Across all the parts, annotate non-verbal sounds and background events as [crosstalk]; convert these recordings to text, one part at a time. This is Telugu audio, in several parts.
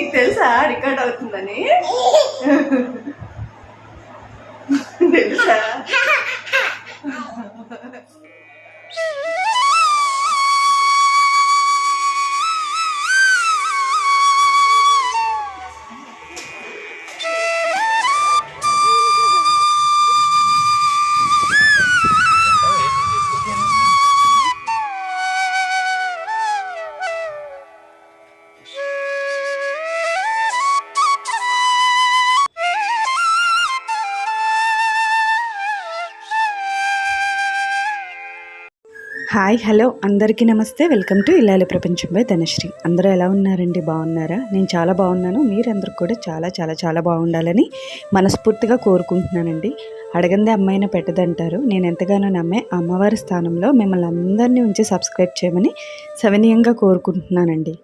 నీకు తెలుసా రికార్డ్ అవుతుందని? [laughs] Hi hello. అందరికీ నమస్తే. వెల్కమ్ టు ఇల్లాలి ప్రపంచం బై ధనశ్రీ. అందరూ ఎలా ఉన్నారండి? బాగున్నారా? నేను చాలా బాగున్నాను. మీరందరూ కూడా చాలా చాలా చాలా బాగుండాలని మనస్ఫూర్తిగా కోరుకుంటున్నానండి. అడగందే అమ్మాయిన పెట్టదంటారు. నేను ఎంతగానో నమ్మే అమ్మవారి స్థానంలో మిమ్మల్ని అందరినీ ఉంచి సబ్స్క్రైబ్ చేయమని సవినీయంగా కోరుకుంటున్నానండి.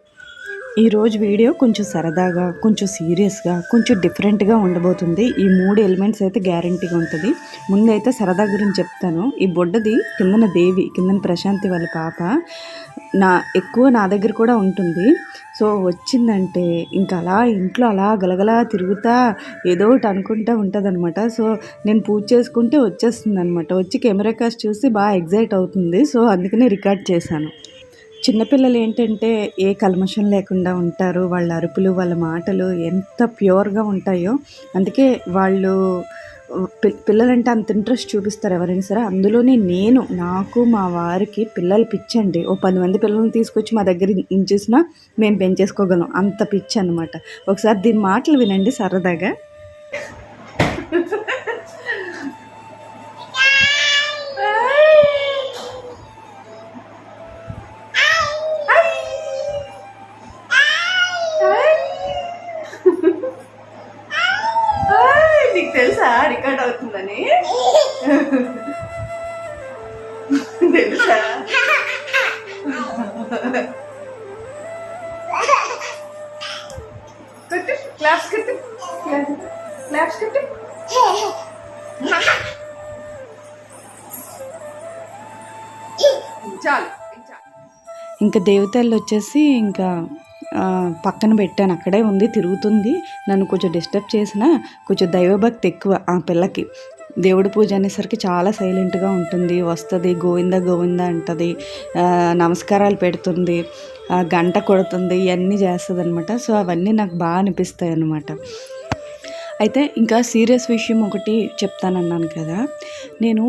ఈరోజు వీడియో కొంచెం సరదాగా కొంచెం సీరియస్గా కొంచెం డిఫరెంట్గా ఉండబోతుంది. ఈ మూడు ఎలిమెంట్స్ అయితే గ్యారంటీగా ఉంటుంది. ముందైతే సరదా గురించి చెప్తాను. ఈ బొడ్డది కిందన దేవి కిందన ప్రశాంతి వాళ్ళ పాప. నా ఎక్కువ నా దగ్గర కూడా ఉంటుంది. సో వచ్చిందంటే ఇంకా అలా ఇంట్లో అలా గలగలా తిరుగుతా ఏదో ఒకటి అనుకుంటా ఉంటుంది సో నేను పూజ చేసుకుంటే వచ్చేస్తుంది అనమాట వచ్చి కెమెరా కాస్ట్ చూసి బాగా ఎగ్జైట్ అవుతుంది. సో అందుకనే రికార్డ్ చేశాను. చిన్నపిల్లలు ఏంటంటే ఏ కల్మషం లేకుండా ఉంటారు వాళ్ళ అరుపులు వాళ్ళ మాటలు ఎంత ప్యూర్గా ఉంటాయో అందుకే వాళ్ళు పి- పిల్లలంటే అంత ఇంట్రెస్ట్ చూపిస్తారు ఎవరైనా సరే. అందులోనే నేను నాకు మా వారికి పిల్లలు పిచ్చండి. ఓ పది మంది పిల్లల్ని తీసుకొచ్చి మా దగ్గర ఉంచేసినా మేము పెంచేసుకోగలం. అంత పిచ్చి అనమాట ఒకసారి దీని మాటలు వినండి సరదాగా. ఇంకా దేవతలు వచ్చేసి ఇంకా పక్కన పెట్టాను. అక్కడే ఉంది తిరుగుతుంది. నన్ను కొంచెం డిస్టర్బ్ చేసిన కొంచెం దైవభక్తి ఎక్కువ ఆ పిల్లకి. దేవుడి పూజ అనేసరికి చాలా సైలెంట్గా ఉంటుంది. వస్తుంది గోవింద గోవింద అంటుంది. నమస్కారాలు పెడుతుంది. గంట కొడుతుంది ఇవన్నీ చేస్తుంది అనమాట సో అవన్నీ నాకు బాగా అనిపిస్తాయి అన్నమాట. అయితే ఇంకా సీరియస్ విషయం ఒకటి చెప్తానన్నాను కదా. నేను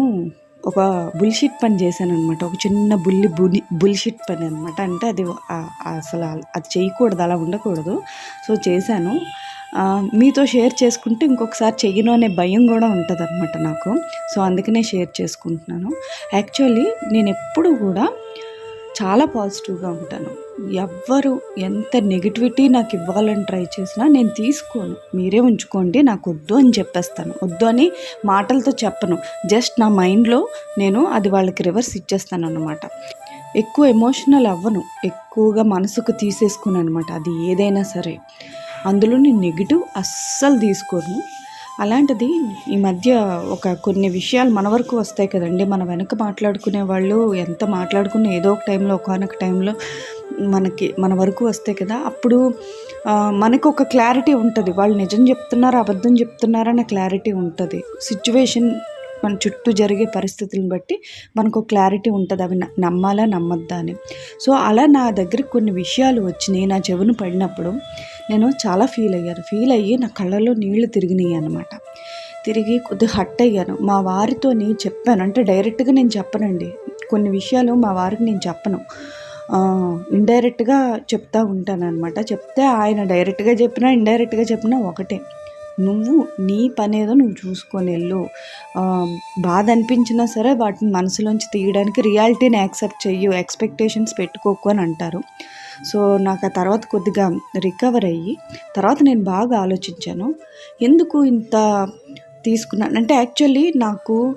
ఒక బుల్షిట్ పని చేశాను అనమాట ఒక చిన్న బుల్లి బులి బుల్షిట్ పని అనమాట అంటే అది అసలు అది చేయకూడదు అలా ఉండకూడదు. సో చేశాను. మీతో షేర్ చేసుకుంటే ఇంకొకసారి చెయ్యను అనే భయం కూడా ఉంటుంది అనమాట నాకు. సో అందుకనే షేర్ చేసుకుంటున్నాను. యాక్చువల్లీ నేను ఎప్పుడు కూడా చాలా పాజిటివ్గా ఉంటాను. ఎవ్వరు ఎంత నెగిటివిటీ నాకు ఇవ్వాలని ట్రై చేసినా నేను తీసుకోను. మీరే ఉంచుకోండి నాకు వద్దు అని చెప్పేస్తాను. వద్దు అని మాటలతో చెప్పను. జస్ట్ నా మైండ్లో నేను అది వాళ్ళకి రివర్స్ ఇచ్చేస్తాను అనమాట ఎక్కువ ఎమోషనల్ అవ్వను. ఎక్కువగా మనసుకు తీసేసుకుని అనమాట అది ఏదైనా సరే. అందులో నేను నెగిటివ్ అస్సలు తీసుకోను. అలాంటిది ఈ మధ్య ఒక కొన్ని విషయాలు మన వరకు వస్తాయి కదండి. మన వెనక మాట్లాడుకునే వాళ్ళు ఎంత మాట్లాడుకున్న ఏదో ఒక టైంలో ఒకనొక టైంలో మనకి మన వరకు వస్తాయి కదా. అప్పుడు మనకు ఒక క్లారిటీ ఉంటుంది. వాళ్ళు నిజం చెప్తున్నారా అబద్ధం చెప్తున్నారా అనే క్లారిటీ ఉంటుంది. సిచ్యువేషన్ మన చుట్టూ జరిగే పరిస్థితులను బట్టి మనకు క్లారిటీ ఉంటుంది. అవి నమ్మాలా నమ్మద్దా అని. సో అలా నా దగ్గర కొన్ని విషయాలు వచ్చినాయి నా చెవును పడినప్పుడు నేను చాలా ఫీల్ అయ్యాను. ఫీల్ అయ్యి నా కళ్ళలో నీళ్ళు తిరిగినాయి అనమాట తిరిగి కొద్దిగా హట్ అయ్యాను. మా వారితోని చెప్పాను. అంటే డైరెక్ట్గా నేను చెప్పనండి. కొన్ని విషయాలు మా వారికి నేను చెప్పను. ఇండైరెక్ట్గా చెప్తా ఉంటాను అనమాట చెప్తే ఆయన డైరెక్ట్గా చెప్పినా ఇండైరెక్ట్గా చెప్పినా ఒకటే. నువ్వు నీ పనేదో నువ్వు చూసుకొని వెళ్ళు. బాధ అనిపించినా సరే వాటిని మనసులోంచి తీయడానికి రియాలిటీని యాక్సెప్ట్ చెయ్యు. ఎక్స్పెక్టేషన్స్ పెట్టుకోకు అని అంటారు. సో నాకు ఆ తర్వాత కొద్దిగా రికవర్ అయ్యి తర్వాత నేను బాగా ఆలోచించాను. ఎందుకు ఇంత తీసుకున్నాను అంటే యాక్చువల్లీ నాకు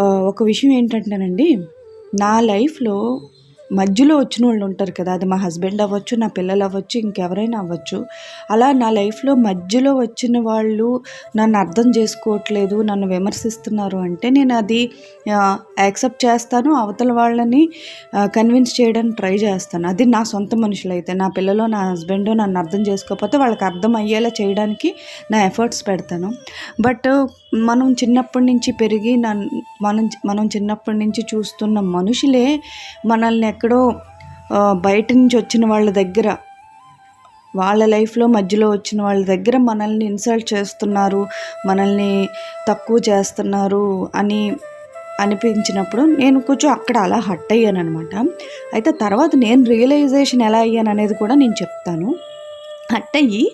ఒక విషయం ఏంటంటేనండి నా లైఫ్లో మధ్యలో వచ్చిన వాళ్ళు ఉంటారు కదా అది మా హస్బెండ్ అవ్వచ్చు నా పిల్లలు అవ్వచ్చు ఇంకెవరైనా అవ్వచ్చు. అలా నా లైఫ్లో మధ్యలో వచ్చిన వాళ్ళు నన్ను అర్థం చేసుకోవట్లేదు నన్ను విమర్శిస్తున్నారు అంటే నేను అది యాక్సెప్ట్ చేస్తాను అవతల వాళ్ళని కన్విన్స్ చేయడానికి ట్రై చేస్తాను. అది నా సొంత మనుషులు అయితే నా పిల్లలు నా హస్బెండ్ నన్ను అర్థం చేసుకోకపోతే వాళ్ళకి అర్థం అయ్యేలా చేయడానికి నా ఎఫర్ట్స్ పెడతాను. బట్ మనం చిన్నప్పటి నుంచి పెరిగి నన్ను మనం మనం చిన్నప్పటి నుంచి చూస్తున్న మనుషులే మనల్ని ఎక్కడో బయట నుంచి వచ్చిన వాళ్ళ దగ్గర వాళ్ళ లైఫ్లో మధ్యలో వచ్చిన వాళ్ళ దగ్గర మనల్ని ఇన్సల్ట్ చేస్తున్నారు మనల్ని తక్కువ చేస్తున్నారు అని అనిపించినప్పుడు నేను కొంచెం అక్కడ అలా హట్ అయ్యాను అనమాట అయితే తర్వాత నేను రియలైజేషన్ ఎలా అయ్యాను అనేది కూడా నేను చెప్తాను. హట్ అయ్యి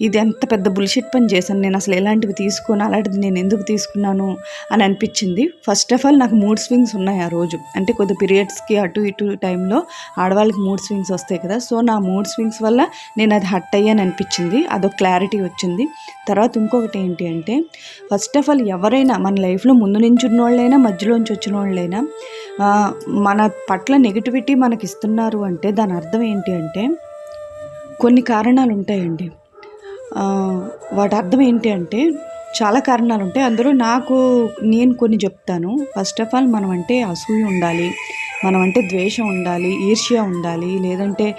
ఇది ఎంత పెద్ద బుల్షిట్ పని చేశాను. నేను అసలు ఎలాంటివి తీసుకోను అలాంటిది నేను ఎందుకు తీసుకున్నాను అని అనిపించింది. ఫస్ట్ ఆఫ్ ఆల్ నాకు మూడ్ స్వింగ్స్ ఉన్నాయి ఆ రోజు. అంటే కొద్ది పీరియడ్స్కి అటు ఇటు టైంలో ఆడవాళ్ళకి మూడ్ స్వింగ్స్ వస్తాయి కదా. సో నా మూడ్ స్వింగ్స్ వల్ల నేను అది హట్ అయ్యాను అనిపించింది. అదొక క్లారిటీ వచ్చింది. తర్వాత ఇంకొకటి ఏంటి అంటే ఫస్ట్ ఆఫ్ ఆల్ ఎవరైనా మన లైఫ్లో ముందు నుంచి ఉన్నోళ్ళైనా మధ్యలోంచి వచ్చిన వాళ్ళైనా మన పట్ల నెగిటివిటీ మనకి ఇస్తున్నారు అంటే దాని అర్థం ఏంటి అంటే కొన్ని కారణాలు ఉంటాయండి వాటి అర్థం ఏంటి అంటే చాలా కారణాలు ఉంటాయి అందులో నాకు నేను కొన్ని చెప్తాను. ఫస్ట్ ఆఫ్ ఆల్ మనం అంటే అసూయ ఉండాలి. మనం అంటే ద్వేషం ఉండాలి. ఈర్ష్య ఉండాలి. లేదంటే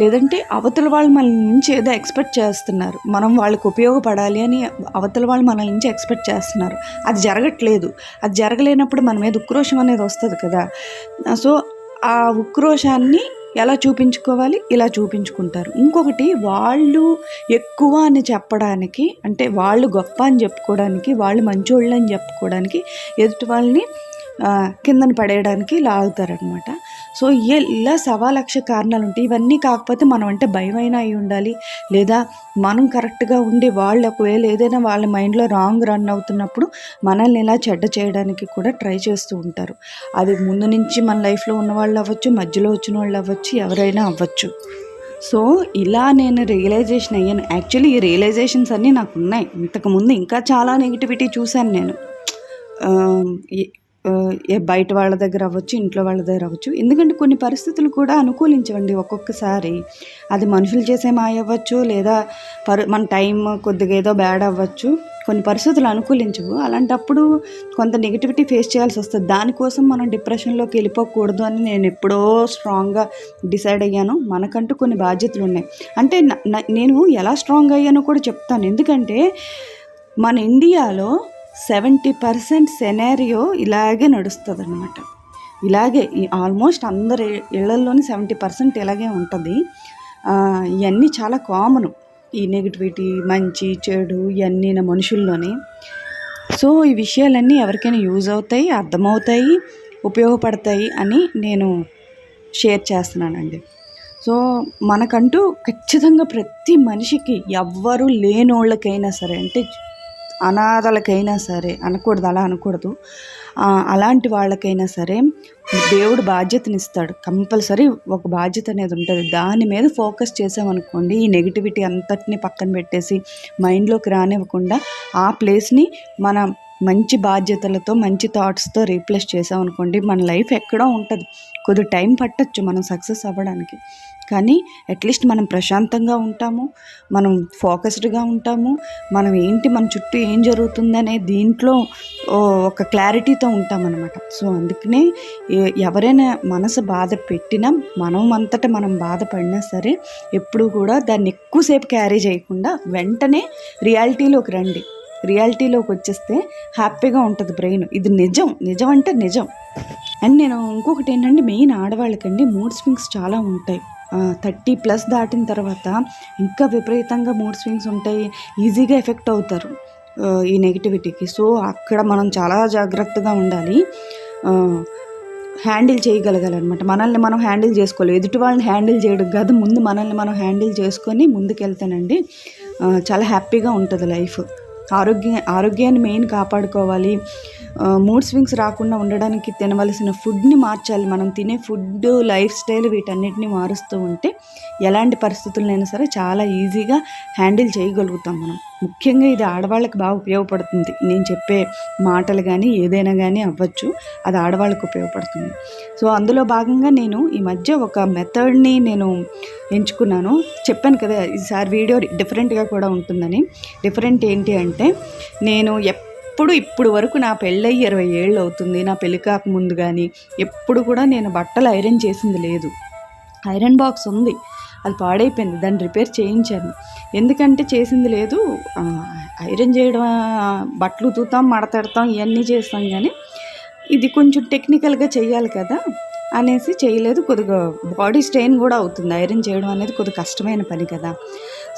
లేదంటే అవతల వాళ్ళు మన నుంచి ఏదో ఎక్స్పెక్ట్ చేస్తున్నారు. మనం వాళ్ళకి ఉపయోగపడాలి అని అవతల వాళ్ళు మన నుంచి ఎక్స్పెక్ట్ చేస్తున్నారు. అది జరగట్లేదు. అది జరగలేనప్పుడు మన మీద ఉక్రోషం అనేది వస్తుంది కదా. సో ఆ ఉక్రోషాన్ని ఎలా చూపించుకోవాలి? ఇలా చూపించుకుంటారు. ఇంకొకటి వాళ్ళు ఎక్కువ అని చెప్పడానికి అంటే వాళ్ళు గొప్ప అని చెప్పుకోవడానికి వాళ్ళు మంచోళ్ళు అని చెప్పుకోవడానికి ఎదుటి వాళ్ళని కిందన పడేయడానికి లాగుతారనమాట సో ఇలా సవా లక్ష కారణాలు ఉంటాయి ఇవన్నీ కాకపోతే మనం అంటే భయమైనా అయి ఉండాలి. లేదా మనం కరెక్ట్గా ఉండి వాళ్ళు ఒకవేళ ఏదైనా వాళ్ళ మైండ్లో రాంగ్ రన్ అవుతున్నప్పుడు మనల్ని ఇలా చెడ్డ చేయడానికి కూడా ట్రై చేస్తూ ఉంటారు. అది ముందు నుంచి మన లైఫ్లో ఉన్న వాళ్ళు అవ్వచ్చు మధ్యలో వచ్చిన వాళ్ళు అవ్వచ్చు ఎవరైనా అవ్వచ్చు. సో ఇలా నేను రియలైజేషన్ అయ్యాను. యాక్చువల్లీ ఈ రియలైజేషన్స్ అన్నీ నాకు ఉన్నాయి ఇంతకుముందు ఇంకా చాలా నెగిటివిటీ చూశాను నేను. బయట వాళ్ళ దగ్గర అవ్వచ్చు ఇంట్లో వాళ్ళ దగ్గర అవ్వచ్చు. ఎందుకంటే కొన్ని పరిస్థితులు కూడా అనుకూలించవండి ఒక్కొక్కసారి. అది మనుషులు చేసే మాయ అవ్వచ్చు లేదా పరు మన టైం కొద్దిగా ఏదో బ్యాడ్ అవ్వచ్చు. కొన్ని పరిస్థితులు అనుకూలించవు. అలాంటప్పుడు కొంత నెగిటివిటీ ఫేస్ చేయాల్సి వస్తుంది. దానికోసం మనం డిప్రెషన్లోకి వెళ్ళిపోకూడదు అని నేను ఎప్పుడో స్ట్రాంగ్గా డిసైడ్ అయ్యాను. మనకంటూ కొన్ని బాధ్యతలు ఉన్నాయి. అంటే నేను ఎలా స్ట్రాంగ్ అయ్యానో కూడా చెప్తాను. ఎందుకంటే మన ఇండియాలో సెవెంటీ పర్సెంట్ సెనారియో ఇలాగే నడుస్తుంది అనమాట ఇలాగే ఆల్మోస్ట్ అందరి ఇళ్ళలోని సెవెంటీ పర్సెంట్ ఇలాగే ఉంటుంది. ఇవన్నీ చాలా కామన్. ఈ నెగిటివిటీ మంచి చెడు ఇవన్నీ నా మనుషుల్లోనే. సో ఈ విషయాలన్నీ ఎవరికైనా యూజ్ అవుతాయి అర్థమవుతాయి ఉపయోగపడతాయి అని నేను షేర్ చేస్తున్నానండి. సో మనకంటూ ఖచ్చితంగా ప్రతి మనిషికి ఎవ్వరూ లేనోళ్ళకైనా సరే అంటే అనాథలకైనా సరే అనకూడదు అలా అనకూడదు. అలాంటి వాళ్ళకైనా సరే దేవుడు బాధ్యతనిస్తాడు. కంపల్సరీ ఒక బాధ్యత అనేది ఉంటుంది. దాని మీద ఫోకస్ చేసామనుకోండి ఈ నెగిటివిటీ అంతటిని పక్కన పెట్టేసి మైండ్లోకి రానివ్వకుండా ఆ ప్లేస్ని మన మంచి బాధ్యతలతో మంచి థాట్స్తో రీప్లేస్ చేసామనుకోండి మన లైఫ్ ఎక్కడో ఉంటుంది. కొద్ది టైం పట్టచ్చు మనం సక్సెస్ అవ్వడానికి. కానీ అట్లీస్ట్ మనం ప్రశాంతంగా ఉంటాము మనం ఫోకస్డ్గా ఉంటాము మనం ఏంటి మన చుట్టూ ఏం జరుగుతుందనే దీంట్లో ఒక క్లారిటీతో ఉంటామన్నమాట. సో అందుకనే ఎవరైనా మనసు బాధ పెట్టినా మనం అంతటా మనం బాధపడినా సరే ఎప్పుడు కూడా దాన్ని ఎక్కువసేపు క్యారీ చేయకుండా వెంటనే రియాలిటీలోకి రండి. రియాలిటీలోకి వచ్చేస్తే హ్యాపీగా ఉంటుంది బ్రెయిన్. ఇది నిజం. నిజం అంటే నిజం. అండ్ నేను ఇంకొకటి ఏంటంటే మెయిన్ ఆడవాళ్ళకండి మూడ్ స్వింగ్స్ చాలా ఉంటాయి. థర్టీ ప్లస్ దాటిన తర్వాత ఇంకా విపరీతంగా మూడ్ స్వింగ్స్ ఉంటాయి. ఈజీగా ఎఫెక్ట్ అవుతారు ఈ నెగిటివిటీకి. సో అక్కడ మనం చాలా జాగ్రత్తగా ఉండాలి. హ్యాండిల్ చేయగలగాలన్నమాట. మనల్ని మనం హ్యాండిల్ చేసుకోవాలి. ఎదుటి వాళ్ళని హ్యాండిల్ చేయడం కాదు. ముందు మనల్ని మనం హ్యాండిల్ చేసుకొని ముందుకెళ్తానండి. చాలా హ్యాపీగా ఉంటుంది లైఫ్. ఆరోగ్య ఆరోగ్యాన్ని మెయిన్ కాపాడుకోవాలి. మూడ్ స్వింగ్స్ రాకుండా ఉండడానికి తినవలసిన ఫుడ్ని మార్చాలి. మనం తినే ఫుడ్ లైఫ్ స్టైల్ వీటన్నిటిని మారుస్తూ ఉంటే ఎలాంటి పరిస్థితులైనా సరే చాలా ఈజీగా హ్యాండిల్ చేయగలుగుతాం మనం. ముఖ్యంగా ఇది ఆడవాళ్ళకి బాగా ఉపయోగపడుతుంది. నేను చెప్పే మాటలు కానీ ఏదైనా కానీ అవ్వచ్చు. అది ఆడవాళ్ళకి ఉపయోగపడుతుంది. సో అందులో భాగంగా నేను ఈ మధ్య ఒక మెథడ్ని నేను ఎంచుకున్నాను. చెప్పాను కదా ఈసారి వీడియో డిఫరెంట్గా కూడా ఉంటుందని. డిఫరెంట్ ఏంటి అంటే నేను ఎప్పుడు ఇప్పుడు వరకు నా పెళ్ళయి ఇరవై ఏళ్ళు అవుతుంది. నా పెళ్ళి కాక ముందు కానీ ఎప్పుడు కూడా నేను బట్టలు ఐరన్ చేసింది లేదు. ఐరన్ బాక్స్ ఉంది. అది పాడైపోయింది. దాన్ని రిపేర్ చేయించాను. ఎందుకంటే చేసింది లేదు. ఐరన్ చేయడం బట్టలు ఉతుకుతాం మడతెడతాం ఇవన్నీ చేస్తాం కానీ ఇది కొంచెం టెక్నికల్గా చేయాలి కదా అనేసి చేయలేదు. కొద్దిగా బాడీ స్ట్రెయిన్ కూడా అవుతుంది. ఐరన్ చేయడం అనేది కొద్దిగా కష్టమైన పని కదా.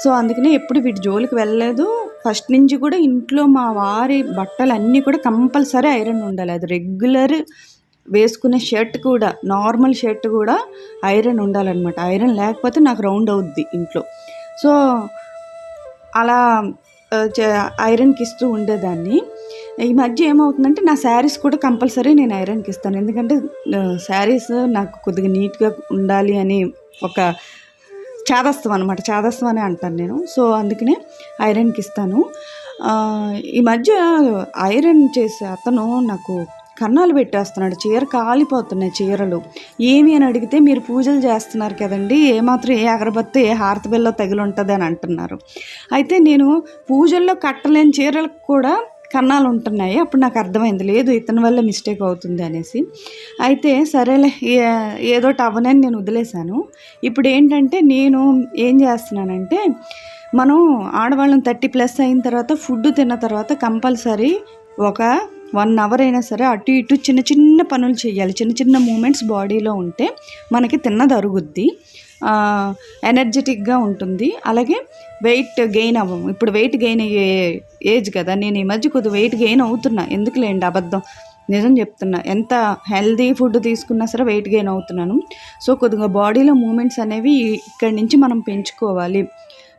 సో అందుకనే ఎప్పుడు వీటి జోలికి వెళ్ళలేదు. ఫస్ట్ నుంచి కూడా ఇంట్లో మా వారి బట్టలు అన్నీ కూడా కంపల్సరీ ఐరన్ ఉండాలి. అది రెగ్యులర్ వేసుకునే షర్ట్ కూడా నార్మల్ షర్ట్ కూడా ఐరన్ ఉండాలన్నమాట. ఐరన్ లేకపోతే నాకు రౌండ్ అవుద్ది ఇంట్లో. సో అలా చే- ఐరన్కి ఇస్తూ ఉండేదాన్ని. ఈ మధ్య ఏమవుతుందంటే నా శారీస్ కూడా కంపల్సరీ నేను ఐరన్కి ఇస్తాను. ఎందుకంటే శారీస్ నాకు కొద్దిగా నీట్గా ఉండాలి అని ఒక చాదస్తం అనమాట చాదస్తం అనే అంటాను నేను. సో అందుకనే ఐరన్కి ఇస్తాను. ఈ మధ్య ఐరన్ చేసే అతను నాకు కన్నాలు పెట్టేస్తున్నాడు. చీర కాలిపోతున్నాయి చీరలు. ఏమి అని అడిగితే మీరు పూజలు చేస్తున్నారు కదండి ఏమాత్రం ఏ అగరబత్తి ఏ హారతి బిల్లో తగిలి ఉంటుంది అని అంటున్నారు. అయితే నేను పూజల్లో కట్టలేని చీరలకు కూడా కన్నాలు ఉంటున్నాయి అప్పుడు నాకు అర్థమైంది లేదు ఇతని వల్ల మిస్టేక్ అవుతుంది అనేసి. అయితే సరేలే ఏదో అవ్వనని నేను వదిలేశాను. ఇప్పుడు ఏంటంటే నేను ఏం చేస్తున్నానంటే మనం ఆడవాళ్ళం థర్టీ ప్లస్ అయిన తర్వాత ఫుడ్ తిన్న తర్వాత కంపల్సరీ ఒక వన్ అవర్ అయినా సరే అటు ఇటు చిన్న చిన్న పనులు చేయాలి. చిన్న చిన్న మూమెంట్స్ బాడీలో ఉంటే మనకి తిన్నది అరుగుద్ది ఎనర్జెటిక్గా ఉంటుంది. అలాగే వెయిట్ గెయిన్ అవ్వము ఇప్పుడు వెయిట్ గెయిన్ అయ్యే ఏజ్ కదా. నేను ఈ మధ్య కొద్దిగా వెయిట్ గెయిన్ అవుతున్నా. ఎందుకులేండి అబద్ధం? నిజం చెప్తున్నా. ఎంత హెల్దీ ఫుడ్ తీసుకున్నా సరే వెయిట్ గెయిన్ అవుతున్నాను. సో కొద్దిగా బాడీలో మూమెంట్స్ అనేవి ఇక్కడి నుంచి మనం పెంచుకోవాలి.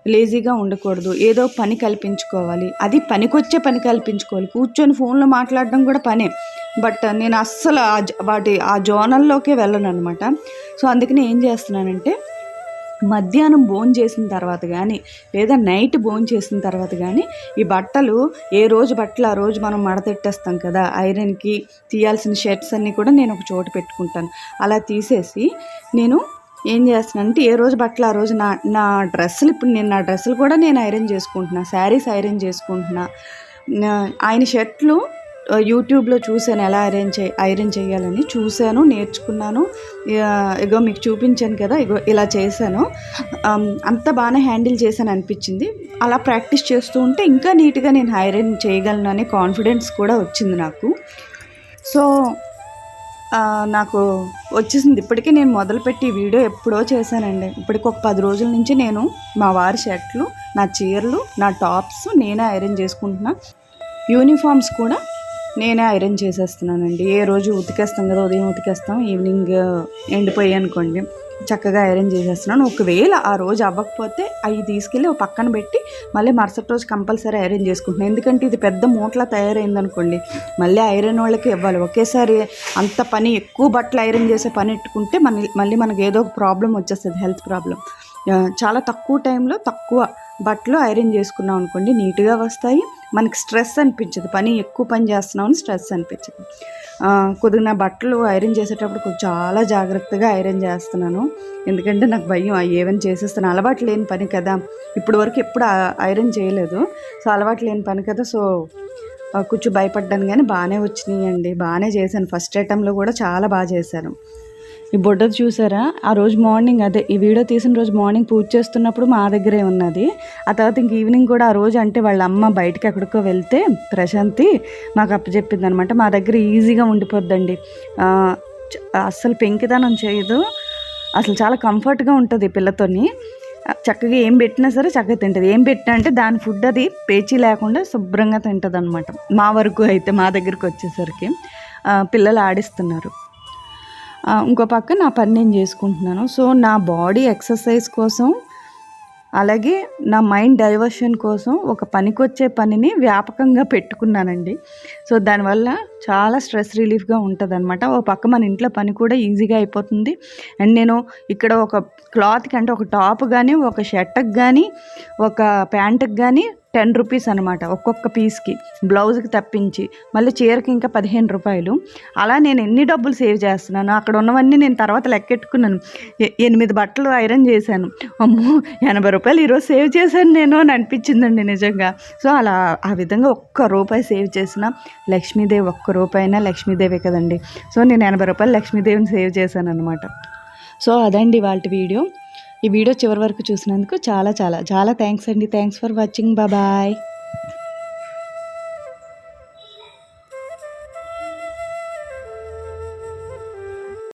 లేజీగా ఉండకూడదు. ఏదో పని కల్పించుకోవాలి. అది పనికొచ్చే పని కల్పించుకోవాలి. కూర్చొని ఫోన్లో మాట్లాడడం కూడా పనే. బట్ నేను అస్సలు ఆ జ- వాటి ఆ జోనల్లోకే వెళ్ళను అనమాట సో అందుకని ఏం చేస్తున్నానంటే మధ్యాహ్నం భోజనం చేసిన తర్వాత కానీ లేదా నైట్ భోజనం చేసిన తర్వాత కానీ ఈ బట్టలు ఏ రోజు బట్టలు ఆ రోజు మనం మడతెట్టేస్తాం కదా ఐరన్కి తీయాల్సిన షర్ట్స్ అన్నీ కూడా నేను ఒక చోటు పెట్టుకుంటాను. అలా తీసేసి నేను ఏం చేస్తున్నానంటే ఏ రోజు బట్టలు ఆ రోజు నా నా డ్రెస్సులు ఇప్పుడు నేను నా డ్రెస్సులు కూడా నేను ఐరన్ చేసుకుంటున్నా శారీస్ ఐరన్ చేసుకుంటున్నా. ఆయన షర్ట్లు యూట్యూబ్లో చూశాను ఎలా అరేంజ్ చే ఐరన్ చేయాలని. చూశాను నేర్చుకున్నాను. ఇగో మీకు చూపించాను కదా ఇగో ఇలా చేశాను. అంత బాగానే హ్యాండిల్ చేశాను అనిపించింది. అలా ప్రాక్టీస్ చేస్తూ ఉంటే ఇంకా నీట్గా నేను ఐరన్ చేయగలను అనే కాన్ఫిడెన్స్ కూడా వచ్చింది నాకు. సో నాకు వచ్చేసింది. ఇప్పటికే నేను మొదలుపెట్టి వీడియో ఎప్పుడో చేశానండి. ఇప్పటికి ఒక పది రోజుల నుంచి నేను మా వారి షర్ట్లు నా చీరలు నా టాప్స్ నేనే ఐరన్ చేసుకుంటున్నా. యూనిఫామ్స్ కూడా నేనే ఐరన్ చేసేస్తున్నానండి. ఏ రోజు ఉతికేస్తాం కదా ఉదయం ఉతికేస్తాం ఈవినింగ్ ఎండిపోయి అనుకోండి చక్కగా ఐరన్ చేసేస్తున్నాను. ఒకవేళ ఆ రోజు అవ్వకపోతే అవి తీసుకెళ్ళి ఒక పక్కన పెట్టి మళ్ళీ మరుసటి రోజు కంపల్సరీ ఐరన్ చేసుకుంటున్నాను. ఎందుకంటే ఇది పెద్ద మూటలా తయారైంది అనుకోండి మళ్ళీ ఐరన్ వాళ్ళకి ఇవ్వాలి. ఒకేసారి అంత పని ఎక్కువ బట్టలు ఐరన్ చేసే పని ఎట్టుకుంటే మన మళ్ళీ మనకి ఏదో ఒక ప్రాబ్లం వచ్చేస్తుంది హెల్త్ ప్రాబ్లం. చాలా తక్కువ టైంలో తక్కువ బట్టలు ఐరన్ చేసుకున్నాం అనుకోండి నీట్గా వస్తాయి. మనకి స్ట్రెస్ అనిపించదు. పని ఎక్కువ పని చేస్తున్నామని స్ట్రెస్ అనిపించదు. కొద్దిగా నా బట్టలు ఐరన్ చేసేటప్పుడు చాలా జాగ్రత్తగా ఐరన్ చేస్తున్నాను. ఎందుకంటే నాకు భయం ఏమైనా చేసేస్తాను. అలవాటు లేని పని కదా. ఇప్పటి వరకు ఎప్పుడు ఐరన్ చేయలేదు. సో అలవాటు లేని పని కదా. సో కొంచెం భయపడ్డాను కానీ బాగానే వచ్చినాయండి. బాగానే చేశాను. ఫస్ట్ ఐటెంలో కూడా చాలా బాగా చేశాను. ఈ బుడ్డది చూసారా? ఆ రోజు మార్నింగ్ అదే ఈ వీడియో తీసిన రోజు మార్నింగ్ పూజ చేస్తున్నప్పుడు మా దగ్గరే ఉన్నది. ఆ తర్వాత ఇంక ఈవినింగ్ కూడా ఆ రోజు అంటే వాళ్ళ అమ్మ బయటకి ఎక్కడికో వెళ్తే ప్రశాంతి మాకు అప్పచెప్పింది అనమాట మా దగ్గర ఈజీగా ఉండిపోద్దండి. చ- అస్సలు పెంకితనం చేయదు. అసలు చాలా కంఫర్ట్గా ఉంటుంది పిల్లతోని. చక్కగా ఏం పెట్టినా సరే చక్కగా తింటుంది. ఏం పెట్టినా అంటే దాని ఫుడ్ అది పేచీ లేకుండా శుభ్రంగా తింటుంది అనమాట మా వరకు అయితే మా దగ్గరికి వచ్చేసరికి. పిల్లలు ఆడిస్తున్నారు. ఇంకో పక్క నా పని నేను చేసుకుంటున్నాను. సో నా బాడీ ఎక్సర్సైజ్ కోసం అలాగే నా మైండ్ డైవర్షన్ కోసం ఒక పనికొచ్చే పనిని వ్యాపకంగా పెట్టుకున్నానండి. సో దానివల్ల చాలా స్ట్రెస్ రిలీఫ్గా ఉంటుంది అనమాట ఓ పక్క మన ఇంట్లో పని కూడా ఈజీగా అయిపోతుంది. అండ్ నేను ఇక్కడ ఒక క్లాత్కి అంటే ఒక టాప్ కానీ ఒక షర్ట్కి కానీ ఒక ప్యాంట్కి కానీ టెన్ రూపీస్ అనమాట ఒక్కొక్క పీస్కి. బ్లౌజ్కి తప్పించి మళ్ళీ చీరకి ఇంకా పదిహేను రూపాయలు. అలా నేను ఎన్ని డబ్బులు సేవ్ చేస్తున్నాను అక్కడ ఉన్నవన్నీ నేను తర్వాత లెక్కెట్టుకున్నాను. ఎ- ఎనిమిది బట్టలు ఐరన్ చేశాను. అమ్మో ఎనభై రూపాయలు ఈరోజు సేవ్ చేశాను నేను అని అనిపించిందండి నిజంగా. సో అలా ఆ విధంగా ఒక్క రూపాయి సేవ్ చేసిన లక్ష్మీదేవి ఒక్క రూపాయి అయినా లక్ష్మీదేవే కదండి. సో నేను ఎనభై రూపాయలు లక్ష్మీదేవిని సేవ్ చేశాను అనమాట సో అదండి వాళ్ళ వీడియో. ఈ వీడియో చివరి వరకు చూసినందుకు చాలా చాలా చాలా థ్యాంక్స్ అండి. థ్యాంక్స్ ఫర్ వాచింగ్ బాబాయ్